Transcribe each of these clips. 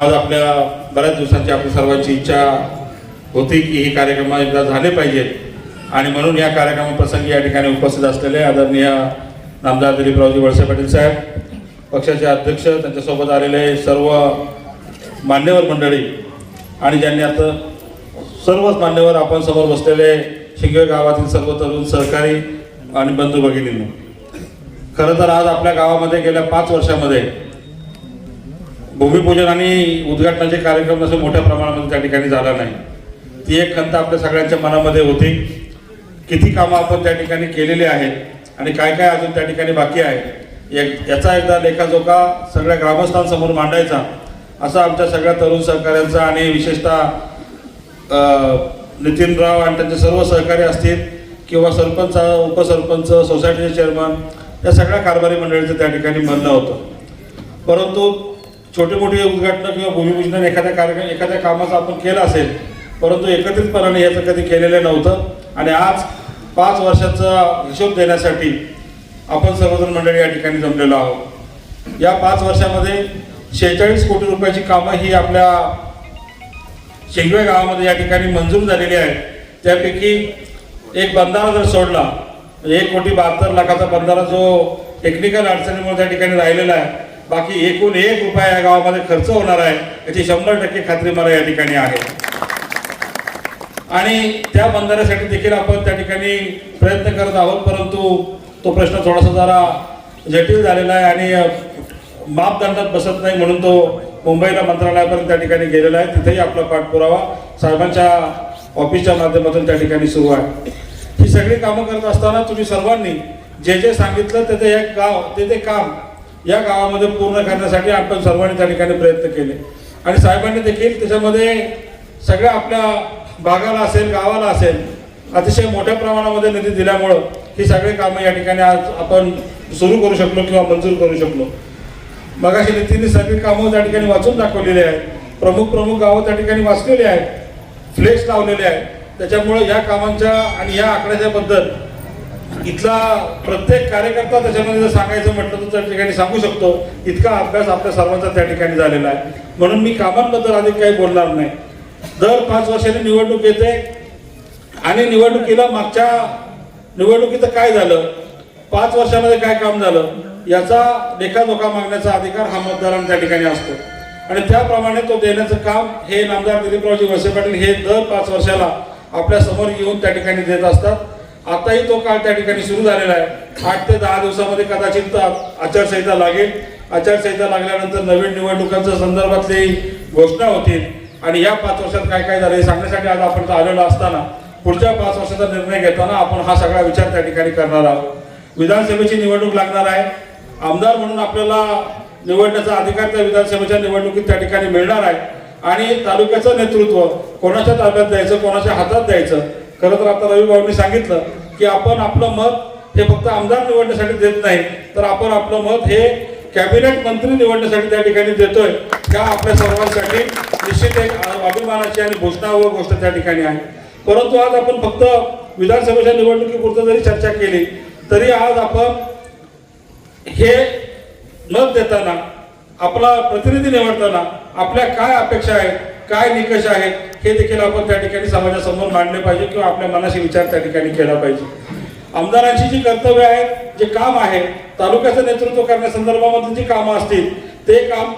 आज आपल्या बऱ्याच दिवसांची आपली सर्वांची इच्छा होती की हे कार्यक्रम एकदा झाले पाहिजेत. आणि म्हणून या कार्यक्रमाप्रसंगी या ठिकाणी उपस्थित असलेले आदरणीय नामदार दिलीपरावजी वळसे पाटील साहेब पक्षाचे अध्यक्ष त्यांच्यासोबत आलेले सर्व मान्यवर मंडळी आणि ज्यांनी आता सर्वच मान्यवर आपण समोर बसलेले शिंगे गावातील सर्व तरुण सहकारी आणि बंधू भगिनींनो. खरं तर आज आपल्या गावामध्ये गेल्या पाच वर्षामध्ये भूमिपूजन आणि उद्घाटनाचे कार्यक्रम असं मोठ्या प्रमाणामध्ये त्या ठिकाणी झाला नाही. ती एक खंत आपल्या सगळ्यांच्या मनामध्ये होती. किती कामं आपण त्या ठिकाणी केलेली आहेत आणि काय काय अजून त्या ठिकाणी बाकी आहे एक याचा एकदा लेखाजोखा सगळ्या ग्रामस्थांसमोर मांडायचा असा आमच्या सगळ्या तरुण सहकाऱ्यांचा आणि विशेषतः नितीनराव आणि त्यांचे सर्व सहकारी असतील किंवा सरपंच उपसरपंच सोसायटीचे चेअरमन या सगळ्या कारभारी मंडळीचं त्या ठिकाणी म्हणणं होतं. परंतु छोटी मोठी उद्घाटनं किंवा भूमिपूजन एखाद्या कार्यक्रम एखाद्या कामाचं आपण केलं असेल परंतु एकत्रितपणाने याचं कधी केलेलं नव्हतं. आणि आज पाच वर्षाचा हिशोब देण्यासाठी आपण सर्वजण मंडळी या ठिकाणी जमलेलो आहोत. या पाच वर्षामध्ये शेहेचाळीस कोटी रुपयाची कामं ही आपल्या शेंगवे गावामध्ये या ठिकाणी मंजूर झालेली आहे त्यापैकी एक बंधारा जर सोडला म्हणजे एक कोटी बहात्तर लाखाचा बंधारा जो टेक्निकल अडचणीमुळे त्या ठिकाणी राहिलेला आहे बाकी एकूण एक रुपया या गावामध्ये खर्च होणार आहे याची शंभर टक्के खात्री मला या ठिकाणी आहे. आणि त्या बंधाऱ्यासाठी देखील आपण त्या ठिकाणी प्रयत्न करत आहोत परंतु तो प्रश्न थोडासा जरा जटिल झालेला आहे आणि मापदंडात बसत नाही म्हणून तो मुंबईला मंत्रालयापर्यंत त्या ठिकाणी गेलेला आहे. तिथेही आपला पाठपुरावा साहेबांच्या ऑफिसच्या माध्यमातून त्या ठिकाणी सुरू आहे. ही सगळी कामं करत असताना तुम्ही सर्वांनी जे जे सांगितलं ते ते एक गाव ते ते काम या गावामध्ये पूर्ण करण्यासाठी आपण सर्वांनी त्या ठिकाणी प्रयत्न केले. आणि साहेबांनी देखील त्याच्यामध्ये सगळ्या आपल्या भागाला असेल गावाला असेल अतिशय मोठ्या प्रमाणामध्ये निधी दिल्यामुळं ही सगळी कामं या ठिकाणी आज आपण सुरू करू शकलो किंवा मंजूर करू शकलो. मगाशी नितीने सगळी कामं त्या ठिकाणी वाचून दाखवलेली आहेत. प्रमुख प्रमुख गावं त्या ठिकाणी वाचलेली आहेत. फ्लेक्स लावलेले आहेत. त्याच्यामुळं या कामांच्या आणि या आकड्याच्या बद्दल इथला प्रत्येक कार्यकर्ता त्याच्यामध्ये जर सांगायचं म्हटलं तर त्या ठिकाणी सांगू शकतो इतका अभ्यास आपल्या सर्वांचा त्या ठिकाणी झालेला आहे. म्हणून मी कामांबद्दल अधिक काही बोलणार नाही. दर पाच वर्षांनी निवडणूक येते आणि निवडणुकीला मागच्या निवडणुकीचं काय झालं? पाच वर्षामध्ये काय काम झालं? याचा लेखाजोखा मागण्याचा अधिकार हा मतदारांना त्या ठिकाणी असतो. आणि त्याप्रमाणे तो देण्याचं काम हे नामदार दिलीपरावजी वळसे पाटील हे दर पाच वर्षाला आपल्यासमोर येऊन त्या ठिकाणी देत असतात. आताही तो काळ त्या ठिकाणी सुरू झालेला आहे. आठ ते दहा दिवसामध्ये कदाचित आचारसंहिता लागेल. आचारसंहिता लागल्यानंतर नवीन निवडणुकांच्या संदर्भातली घोषणा होतील. आणि या पाच वर्षात काय काय झालं हे सांगण्यासाठी आज आपण आलेलो असताना पुढच्या पाच वर्षाचा निर्णय घेताना आपण हा सगळा विचार त्या ठिकाणी करणार आहोत. विधानसभेची निवडणूक लागणार आहे. आमदार म्हणून आपल्याला निवडण्याचा अधिकार त्या विधानसभेच्या निवडणुकीत त्या ठिकाणी मिळणार आहे. आणि तालुक्याचं नेतृत्व कोणाच्या ताब्यात द्यायचं कोणाच्या हातात द्यायचं खरं तर आता रवी भाऊंनी सांगितलं की आपण आपलं मत हे फक्त आमदार निवडण्यासाठी देत नाही तर आपण आपलं मत हे कॅबिनेट मंत्री निवडण्यासाठी त्या ठिकाणी देतोय. त्या आपल्या सर्वांसाठी निश्चित एक अभिमानाची आणि घोषणा व गोष्ट त्या ठिकाणी आहे. परंतु आज आपण फक्त विधानसभेच्या निवडणुकीपुरतं जरी चर्चा केली तरी आज आपण हे मत देताना आपला प्रतिनिधी निवडताना आपल्या काय अपेक्षा आहेत काय निकष आहेत हे देखील आपण त्या ठिकाणी समाजासमोर मांडले पाहिजे किंवा आपल्या मनाशी विचार त्या ठिकाणी केला पाहिजे. आमदारांची जी कर्तव्य आहेत जे काम आहे तालुक्याचं नेतृत्व करण्यासंदर्भामधून जी कामं असतील ते काम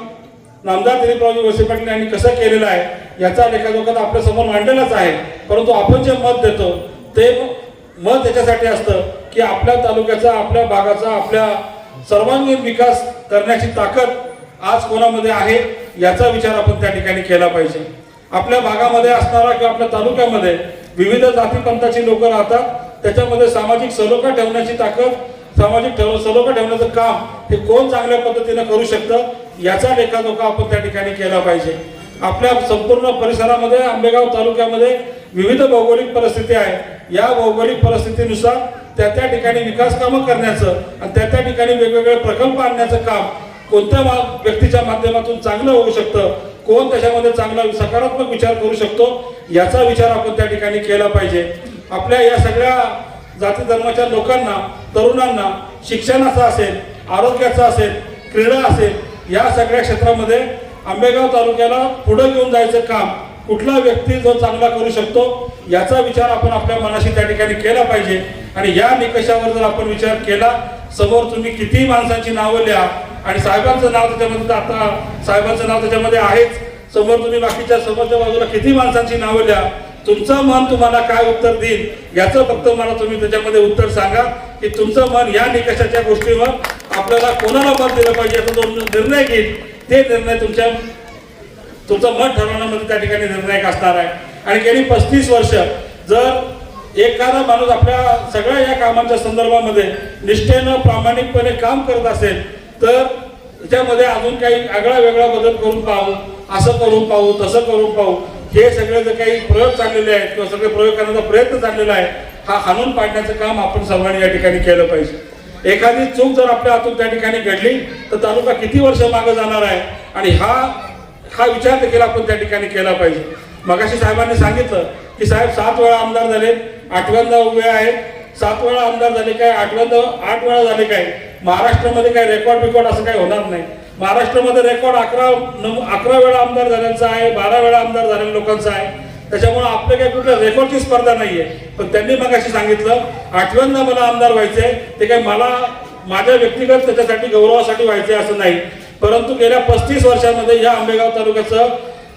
नामदार दिलीपरावजी वसे पाटील यांनी कसं केलेलं आहे याचा लेखाजोखा तर आपल्यासमोर मांडलेलाच आहे. परंतु आपण जे मत देतो ते मत याच्यासाठी असतं की आपल्या तालुक्याचा आपल्या भागाचा आपल्या सर्वांगीण विकास करण्याची ताकद आज कोणामध्ये आहे याचा विचार आपण त्या ठिकाणी केला पाहिजे. आपल्या भागामध्ये असणारा किंवा आपल्या तालुक्यामध्ये विविध जातीपंथाची लोक राहतात. त्याच्यामध्ये सामाजिक सलोखा ठेवण्याची ताकद सामाजिक ठेव सलोखा ठेवण्याचं काम हे कोण चांगल्या पद्धतीने करू शकतं याचा लेखाजोखा आपण त्या ठिकाणी केला पाहिजे. आपल्या संपूर्ण परिसरामध्ये आंबेगाव तालुक्यामध्ये विविध भौगोलिक परिस्थिती आहे. या भौगोलिक परिस्थितीनुसार त्या त्या ठिकाणी विकास कामं करण्याचं आणि त्या त्या ठिकाणी वेगवेगळे प्रकल्प आणण्याचं काम कोणत्या मा- व्यक्तीच्या माध्यमातून चांगलं होऊ शकतं? कोण त्याच्यामध्ये चांगला सकारात्मक विचार करू शकतो? याचा विचार आपण त्या ठिकाणी केला पाहिजे. आपल्या या सगळ्या जाती धर्माच्या लोकांना तरुणांना शिक्षणाचं असेल आरोग्याचं असेल क्रीडा असेल या सगळ्या क्षेत्रामध्ये आंबेगाव तालुक्याला पुढे घेऊन जायचं काम कुठला व्यक्ती जो चांगला करू शकतो याचा विचार आपण आपल्या मनाशी त्या ठिकाणी केला पाहिजे. आणि या निकषावर जर आपण विचार केला समोर तुम्ही किती माणसांची नावं लिहा आणि साहेबांचं नाव त्याच्यामध्ये तर आता साहेबांचं नाव त्याच्यामध्ये आहेच. समोर तुम्ही बाकीच्या समोरच्या बाजूला किती माणसांची नावं द्या. तुमचं मन तुम्हाला काय उत्तर देईल याचं फक्त मला तुम्ही त्याच्यामध्ये उत्तर सांगा की तुमचं मन या निकषाच्या गोष्टीवर आपल्याला कोणाला मत दिलं पाहिजे याचा जो निर्णय घेईल ते निर्णय तुमच्या तुमचं मत ठरवण्यामध्ये त्या ठिकाणी निर्णायक असणार आहे. आणि गेली पस्तीस वर्ष जर एखादा माणूस आपल्या सगळ्या या कामांच्या संदर्भामध्ये निष्ठेनं प्रामाणिकपणे काम करत असेल तर त्याच्यामध्ये अजून काही आगळा वेगळा बदल करून पाहू असं करून पाहू तसं करून पाहू हे सगळे जे काही प्रयोग चाललेले आहेत किंवा सगळे प्रयोग करण्याचा प्रयत्न चाललेला आहे हा हाणून पाडण्याचं काम आपण सर्वांनी या ठिकाणी केलं पाहिजे. एखादी चूक जर आपल्या हातून त्या ठिकाणी घडली तर तालुका किती वर्ष मागे जाणार आहे? आणि हा हा विचार देखील आपण त्या ठिकाणी केला पाहिजे. मगाशी साहेबांनी सांगितलं की साहेब सात वेळा आमदार झाले आठव्यांदा उभे आहेत. सात वेळा आमदार झाले काय? आठव्यांदा आठ वेळा झाले काय? महाराष्ट्रामध्ये काही रेकॉर्ड बिकॉर्ड असं काही होणार नाही. महाराष्ट्रामध्ये रेकॉर्ड अकरा नऊ अकरा वेळा आमदार झाल्यांचा आहे बारा वेळा आमदार झालेल्या लोकांचा आहे. त्याच्यामुळे आपल्या काही कुठल्या रेकॉर्डची स्पर्धा नाहीये. पण त्यांनी मगाशी सांगितलं आठव्यांदा मला आमदार व्हायचंय ते काही मला माझ्या व्यक्तिगत त्याच्यासाठी गौरवासाठी व्हायचे असं नाही. परंतु गेल्या पस्तीस वर्षामध्ये या आंबेगाव तालुक्याचं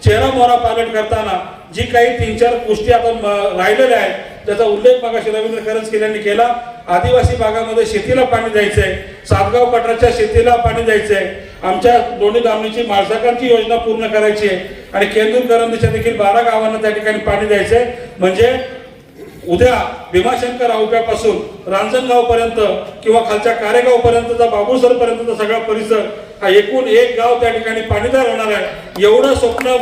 चेहरा मोहरा पालन करताना जी काही तीन चार गोष्टी आपण राहिलेल्या आहेत त्याचा उल्लेख मागाशी रवींद्र करंजकर यांनी केला. आदिवासी भागामध्ये शेतीला पाणी द्यायचंय. सातगाव पठाराच्या शेतीला पाणी द्यायचंय. आमच्या दोन्ही दामणीची माळसाकांची योजना पूर्ण करायची आहे. आणि केंदूर करंदीच्या देखील बारा गावांना त्या ठिकाणी पाणी द्यायचंय. म्हणजे उद्या भीमाशंकर औप्यापासून रांजणगाव पर्यंत किंवा खालच्या कारेगाव पर्यंतचा बाबुसर पर्यंतचा सगळा परिसर हा एकूण एक गाव त्या ठिकाणी पाणीदार होणार आहे. एवढं स्वप्न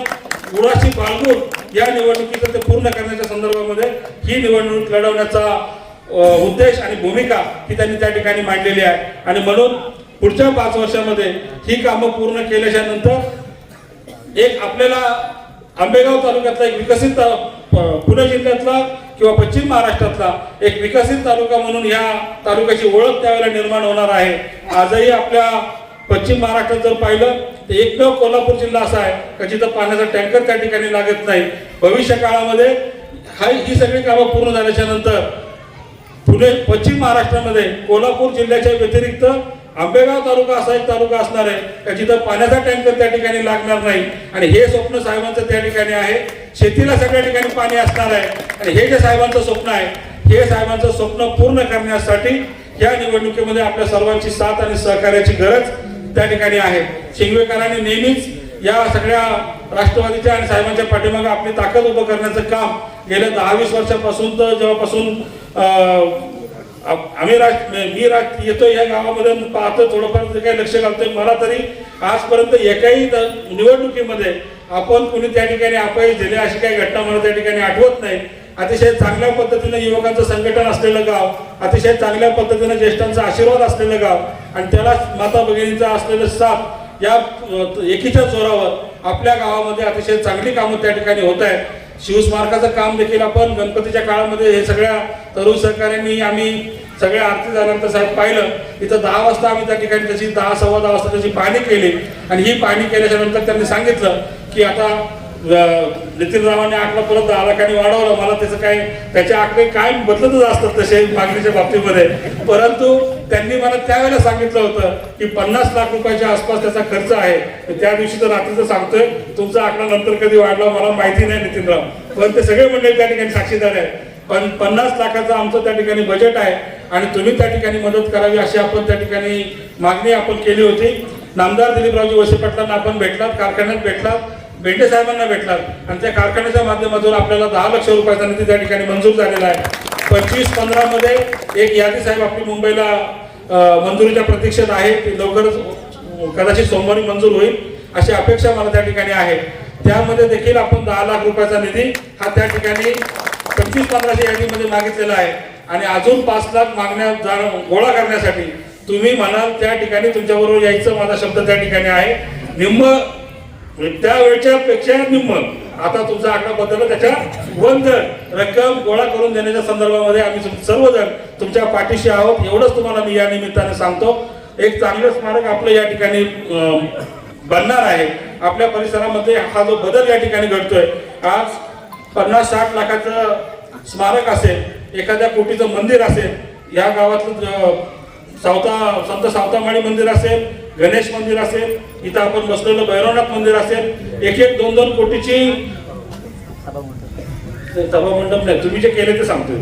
उराशी बाळगून या निवडणुकीचं ते पूर्ण करण्याच्या संदर्भामध्ये ही निवडणूक लढवण्याचा उद्देश आणि भूमिका ही त्यांनी त्या ठिकाणी मांडलेली आहे. आणि म्हणून पुढच्या पाच वर्षामध्ये ही कामं पूर्ण केल्याच्यानंतर एक आपल्याला आंबेगाव तालुक्यातला एक विकसित पुणे जिल्ह्यातला किंवा पश्चिम महाराष्ट्रातला एक विकसित तालुका म्हणून या तालुक्याची ओळख त्यावेळेला निर्माण होणार आहे. आजही आपल्या पश्चिम महाराष्ट्रात जर पाहिलं तर एकमेव कोल्हापूर जिल्हा असा आहे का जिथं पाण्याचा टँकर त्या ठिकाणी लागत नाही. भविष्य काळामध्ये हा ही सगळी कामं पूर्ण झाल्याच्यानंतर पुणे पश्चिम महाराष्ट्रामध्ये कोल्हापूर जिल्ह्याच्या व्यतिरिक्त आंबेगाव तालुका असा एक तालुका असणार आहे का जिथं पाण्याचा टँकर त्या ठिकाणी लागणार नाही. आणि हे स्वप्न साहेबांचं त्या ठिकाणी आहे. शेतीला सगळ्या ठिकाणी पाणी असणार आहे. आणि हे जे साहेबांचं स्वप्न आहे हे साहेबांचं स्वप्न पूर्ण करण्यासाठी या निवडणुकीमध्ये आपल्या सर्वांची साथ आणि सहकार्याची गरज त्या ठिकाणी आहे. शिंगवेकरांनी नेहमीच या सगळ्या राष्ट्रवादीच्या आणि साहेबांच्या पाठीमागे आपली ताकद उभं करण्याचं काम गेल्या दहा वीस वर्षापासून तर जेव्हापासून आम्ही राज मी राज येतो या गावामध्ये पाहतो थोडंफार जे काही लक्ष घालतोय. मला तरी आजपर्यंत एकाही निवडणुकीमध्ये आपण कुणी त्या ठिकाणी अपयश दिले अशी काही घटना मला त्या ठिकाणी आठवत नाही. अतिशय चांगल्या पद्धतीनं युवकांचं संघटन असलेलं गाव अतिशय चांगल्या पद्धतीनं ज्येष्ठांचा आशीर्वाद असलेलं गाव आणि त्याला माता भगिनींचा असलेलं साथ या एकीच्या जोरावर आपल्या गावामध्ये अतिशय चांगली कामं त्या ठिकाणी होत आहेत. शिवस्मारकाचं काम देखील आपण गणपतीच्या काळामध्ये हे सगळ्या तरुण सरकारांनी आम्ही सगळ्या आरती झाल्यानंतर साहेब पाहिलं. इथं दहा वाजता आम्ही त्या ठिकाणी त्याची दहा सव्वा दहा वाजता त्याची पाहणी केली. आणि ही पाहणी केल्याच्यानंतर त्यांनी सांगितलं की आता नितीन रावांनी आकडा परत दहा लाखांनी वाढवलं. मला त्याचं काय त्याचे आकडे काय बदलतच असतात तसे मागणीच्या बाबतीमध्ये. परंतु त्यांनी मला त्यावेळेला सांगितलं होतं की पन्नास लाख रुपयाच्या आसपास त्याचा खर्च आहे. त्या दिवशी तर रात्रीचं सांगतोय तुमचा आकडा नंतर कधी वाढला मला माहिती नाही नितीनराव. पण ते सगळे म्हणजे त्या ठिकाणी साक्षीदार आहे. पण पन्नास लाखाचं आमचं त्या ठिकाणी बजेट आहे आणि तुम्ही त्या ठिकाणी मदत करावी अशी आपण त्या ठिकाणी मागणी आपण केली होती. नामदार दिलीपरावजी वसे पाटलांना आपण भेटलात कारखान्यात भेटलात. बेंडे साहेबांना भेटलात आणि त्या कारखान्याच्या माध्यमातून आपल्याला दहा लक्ष रुपयाचा निधी त्या ठिकाणी मंजूर झालेला आहे. पंचवीस पंधरा मध्ये एक यादी साहेब आपली मुंबईला मंजुरीच्या प्रतीक्षेत आहे. ती लवकरच कदाचित सोमवारी मंजूर होईल अशी अपेक्षा मला त्या ठिकाणी आहे. त्यामध्ये देखील आपण दहा लाख रुपयाचा निधी हा त्या ठिकाणी पंचवीस पंधराच्या यादीमध्ये मागितलेला आहे. आणि अजून पाच लाख मागण्या जाण गोळा करण्यासाठी तुम्ही म्हणाल त्या ठिकाणी तुमच्याबरोबर यायचं माझा शब्द त्या ठिकाणी आहे. निम्म त्यावेळच्या पेक्षा निम्मत आता तुमचा आकडा बदलला त्याच्या वन रक्कम गोळा करून देण्याच्या संदर्भामध्ये आम्ही सर्वजण तुमच्या पाठीशी आहोत. एवढंच तुम्हाला मी या निमित्ताने सांगतो. एक चांगलं स्मारक आपलं या ठिकाणी बनणार आहे. आपल्या परिसरामध्ये हा जो बदल या ठिकाणी घडतोय आज पन्नास साठ लाखाचं स्मारक असेल एखाद्या कोटीचं मंदिर असेल या गावातलं सावता संत सावतामाळी मंदिर असेल गणेश मंदिर असेल इथं आपण बसलेलं भैरवनाथ मंदिर असेल एक एक दोन दोन कोटीची सभा मंडप नाही तुम्ही जे केले ते सांगतोय.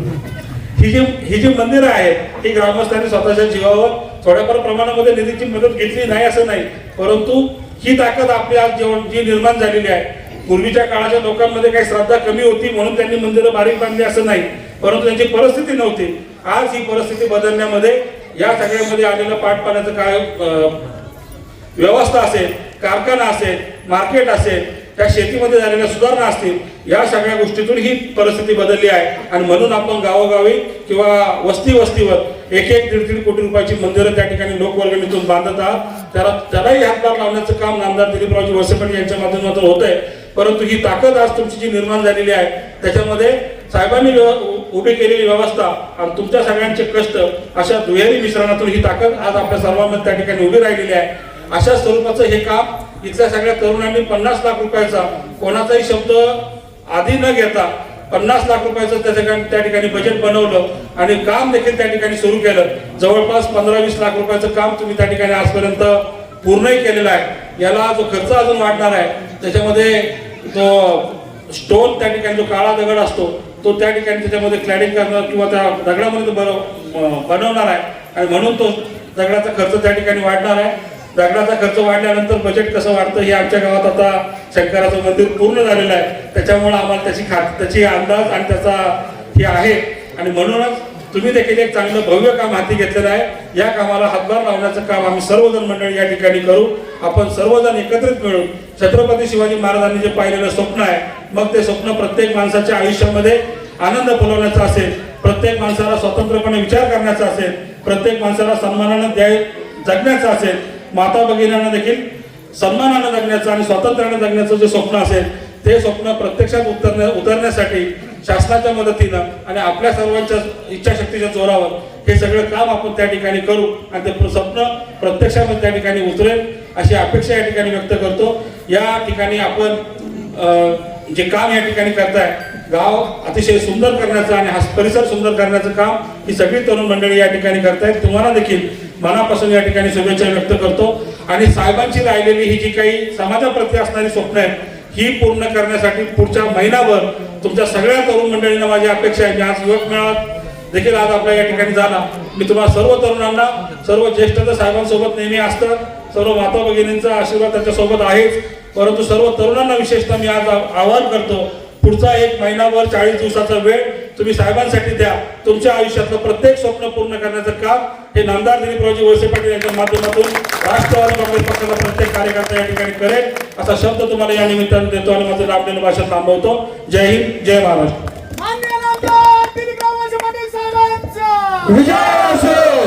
ही जी ही जी मंदिरं आहेत ही ग्रामस्थांनी स्वतःच्या जीवावर थोड्याफार प्रमाणामध्ये निधीची मदत घेतली नाही असं नाही परंतु ही ताकद आपली आज जेवण जी निर्माण झालेली आहे पूर्वीच्या काळाच्या लोकांमध्ये काही श्रद्धा कमी होती म्हणून त्यांनी मंदिरं बारीक बांधली असं नाही परंतु त्यांची परिस्थिती नव्हती. आज ही परिस्थिती बदलण्यामध्ये या सगळ्यामध्ये आलेलं पाठपाण्याचं काय व्यवस्था असेल कारखाना असेल मार्केट असेल त्या शेतीमध्ये झालेल्या सुधारणा असतील या सगळ्या गोष्टीतून ही परिस्थिती बदलली आहे. आणि म्हणून आपण गावोगावी किंवा वस्ती वस्तीवर एक एक दीड दीड कोटी रुपयाची मंदिरं त्या ठिकाणी लोकवर्गणीतून बांधत आहात. त्याला त्यालाही हातभार लावण्याचं काम नामदार दिलीपरावजी वळसे यांच्या माध्यमातून होत आहे. परंतु ही ताकद आज तुमची जी निर्माण झालेली आहे त्याच्यामध्ये साहेबांनी उभी केलेली व्यवस्था आणि तुमच्या सगळ्यांचे कष्ट अशा दुहेरी मिश्रणातून ही ताकद आज आपल्या सर्वांमध्ये त्या ठिकाणी उभी राहिलेली आहे. अशा स्वरूपाचं हे काम इथल्या सगळ्या तरुणांनी पन्नास लाख रुपयाचा कोणाचाही शब्द आधी न घेता पन्नास लाख रुपयाचं त्या ठिकाणी त्या ठिकाणी बजेट बनवलं आणि काम देखील त्या ठिकाणी सुरू केलं. जवळपास पंधरा वीस लाख रुपयाचं काम तुम्ही त्या ठिकाणी आजपर्यंत पूर्णही केलेलं आहे. याला जो खर्च अजून वाढणार आहे त्याच्यामध्ये तो स्टोन त्या ठिकाणी जो काळा दगड असतो तो त्या ठिकाणी त्याच्यामध्ये क्लॅडिंग करणार किंवा त्या दगडामध्ये बनवणार आहे. आणि म्हणून तो दगडाचा खर्च त्या ठिकाणी वाढणार आहे. दगडाचा खर्च वाढल्यानंतर बजेट कसं वाढतं हे आमच्या गावात आता शंकराचं मंदिर पूर्ण झालेलं आहे. त्याच्यामुळे आम्हाला त्याची खा त्याची अंदाज आणि त्याचा हे आहे. आणि म्हणूनच तुम्ही देखील एक चांगलं भव्य काम हाती घेतलेलं आहे. या कामाला हातभार लावण्याचं काम आम्ही सर्वजण मंडळी या ठिकाणी करू. आपण सर्वजण एकत्रित मिळून छत्रपती शिवाजी महाराजांनी जे पाहिलेलं स्वप्न आहे मग ते स्वप्न प्रत्येक माणसाच्या आयुष्यामध्ये आनंद फुलवण्याचं असेल प्रत्येक माणसाला स्वतंत्रपणे विचार करण्याचा असेल प्रत्येक माणसाला सन्मानानं द्याय जगण्याचं असेल माता भगिनींना देखील सन्मानानं जगण्याचं आणि स्वातंत्र्यानं जगण्याचं जे स्वप्न असेल ते स्वप्न प्रत्यक्षात उतरण्या उतरण्यासाठी शासनाच्या मदतीनं आणि आपल्या सर्वांच्या इच्छाशक्तीच्या जोरावर हे सगळं काम आपण त्या ठिकाणी करू आणि ते स्वप्न प्रत्यक्षामध्ये त्या ठिकाणी उतरेल अशी अपेक्षा या ठिकाणी व्यक्त करतो. या ठिकाणी आपण जे काम या ठिकाणी करताय गाव अतिशय सुंदर करण्याचं आणि हा परिसर सुंदर करण्याचं काम ही सगळी तरुण मंडळी या ठिकाणी करतायत. तुम्हाला देखील मनापासून या ठिकाणी शुभेच्छा व्यक्त करतो. आणि साहेबांची राहिलेली ही जी काही समाजाप्रती असणारी स्वप्न आहेत ही पूर्ण करण्यासाठी पुढच्या महिनाभर तुमच्या सगळ्या तरुण मंडळींना माझी अपेक्षा आहे. की आज युवक मेळाव्यात देखील आज आपल्या या ठिकाणी झाला. मी तुम्हाला सर्व तरुणांना सर्व ज्येष्ठ तर साहेबांसोबत नेहमी असतात. सर्व माता भगिनींचा आशीर्वाद त्यांच्यासोबत आहेच. परंतु सर्व तरुणांना विशेषतः मी आज आवाहन करतो पुढचा एक महिनाभर चाळीस दिवसाचा वेळ तुम्ही साहेबांसाठी द्या. तुमच्या आयुष्यातलं प्रत्येक स्वप्न पूर्ण करण्याचं काम हे नामदार दिलीपरावजी वळसे पाटील यांच्या माध्यमातून राष्ट्रवादी काँग्रेस पक्षाचा प्रत्येक कार्यकर्ता या ठिकाणी करेल. असा शब्द तुम्हाला या निमित्ताने देतो आणि माझं रामदेव भाषण थांबवतो. जय हिंद जय महाराष्ट्र. विजय असो